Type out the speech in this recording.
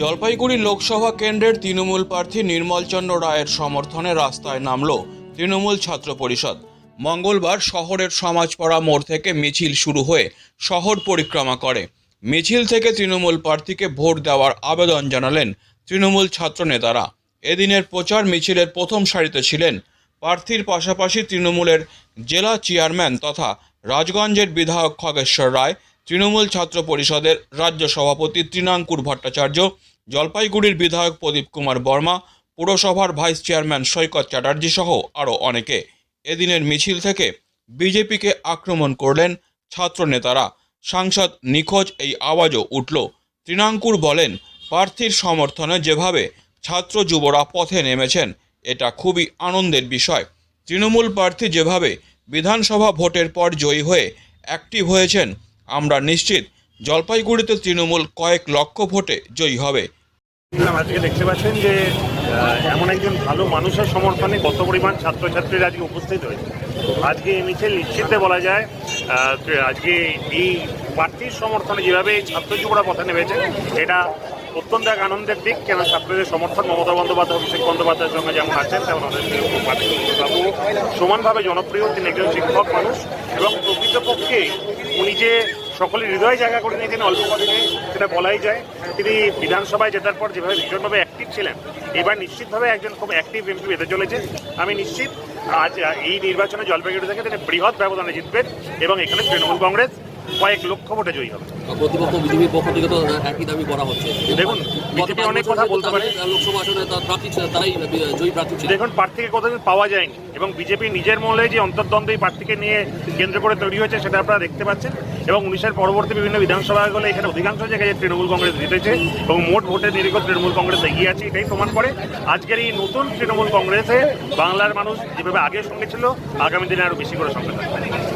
জলপাইগুড়ি লোকসভা কেন্দ্রের তৃণমূল প্রার্থী নির্মলচন্দ্র রায়ের সমর্থনে রাস্তায় নামল তৃণমূল ছাত্র পরিষদ। মঙ্গলবার শহরের সমাজপাড়া মোড় থেকে মিছিল শুরু হয়ে শহর পরিক্রমা করে। মিছিল থেকে তৃণমূল প্রার্থীকে ভোট দেওয়ার আবেদন জানালেন তৃণমূল ছাত্র নেতারা। এদিনের প্রচার মিছিলের প্রথম সারিতে ছিলেন প্রার্থীর পাশাপাশি তৃণমূলের জেলা চেয়ারম্যান তথা রাজগঞ্জের বিধায়ক খগেশ্বর রায় তৃণমূল ছাত্র পরিষদের রাজ্য সভাপতি তৃণাঙ্কুর ভট্টাচার্য, জলপাইগুড়ির বিধায়ক প্রদীপ কুমার বর্মা, পুরসভার ভাইস চেয়ারম্যান সৈকত চ্যাটার্জি সহ আরও অনেকে। এদিনের মিছিল থেকে বিজেপিকে আক্রমণ করলেন ছাত্র নেতারা সাংসদ নিখোঁজ এই আওয়াজও উঠল। তৃণাঙ্কুর বলেন, প্রার্থীর সমর্থনে যেভাবে ছাত্র যুবরা পথে নেমেছেন, এটা খুবই আনন্দের বিষয়। তৃণমূল প্রার্থী যেভাবে বিধানসভা ভোটের পর জয়ী হয়ে অ্যাক্টিভ হয়েছেন আমরা নিশ্চিত জলপাইগুড়িতে তৃণমূল কয়েক লক্ষ ভোটে জয়ী হবে। আজকে দেখতে পাচ্ছেন যে এমন একজন ভালো মানুষের সমর্থনে কত পরিমাণ ছাত্রছাত্রীরা আজকে উপস্থিত হয়েছে। আজকে এই মিছিল নিশ্চিতে বলা যায় আজকে এই প্রার্থীর সমর্থনে যেভাবে ছাত্র যুবরা পথে নেমেছে, এটা অত্যন্ত এক আনন্দের দিক, কেন ছাত্রদের সমর্থন মমতা বন্দ্যোপাধ্যায়, অভিষেক বন্দ্যোপাধ্যায়ের সঙ্গে যেমন আছেন, তেমন আমাদের সমানভাবে জনপ্রিয়, তিনি একজন শিক্ষক মানুষ এবং প্রকৃতপক্ষে যে সকলের হৃদয় জায়গা করে নিয়েছেন, অল্প কদিনে সেটা বলাই যায়। তিনি বিধানসভায় জেতার পর যেভাবে ভীষণভাবে অ্যাক্টিভ ছিলেন, এবার নিশ্চিতভাবে একজন খুব অ্যাক্টিভ এমপি পেতে চলেছে আমি নিশ্চিত আজ এই নির্বাচনে জলপাইগুড়ি থেকে তিনি বৃহৎ ব্যবধানে জিতবেন এবং এখানে তৃণমূল কংগ্রেস কয়েক লক্ষ ভোটে জয়ী হবে। প্রতিপক্ষ বিজেপির পক্ষ থেকে তো একই দাবি করা হচ্ছে। দেখুন, বিজেপি অনেক কথা বলতে পারে। লোকসভা আসনে তার প্রার্থী তারাই জয়ী প্রার্থী দেখুন প্রার্থীকে কোথাদিন পাওয়া যায়নি এবং বিজেপি নিজের মহলে যে অন্তর্দ্বন্দ্ব এই প্রার্থীকে নিয়ে কেন্দ্র করে তৈরি হয়েছে সেটা আপনারা দেখতে পাচ্ছেন। এবং উনিশের পরবর্তী বিভিন্ন বিধানসভা বিধানসভাগুলো এখানে অধিকাংশ জায়গায় তৃণমূল কংগ্রেস জিতেছে এবং মোট ভোটের নিরিখ তৃণমূল কংগ্রেস এগিয়ে আছে এটাই প্রমাণ করে। আজকের এই নতুন তৃণমূল কংগ্রেসে বাংলার মানুষ যেভাবে আগের সঙ্গে ছিল আগামী দিনে আরও বেশি করে সঙ্গে থাকবে।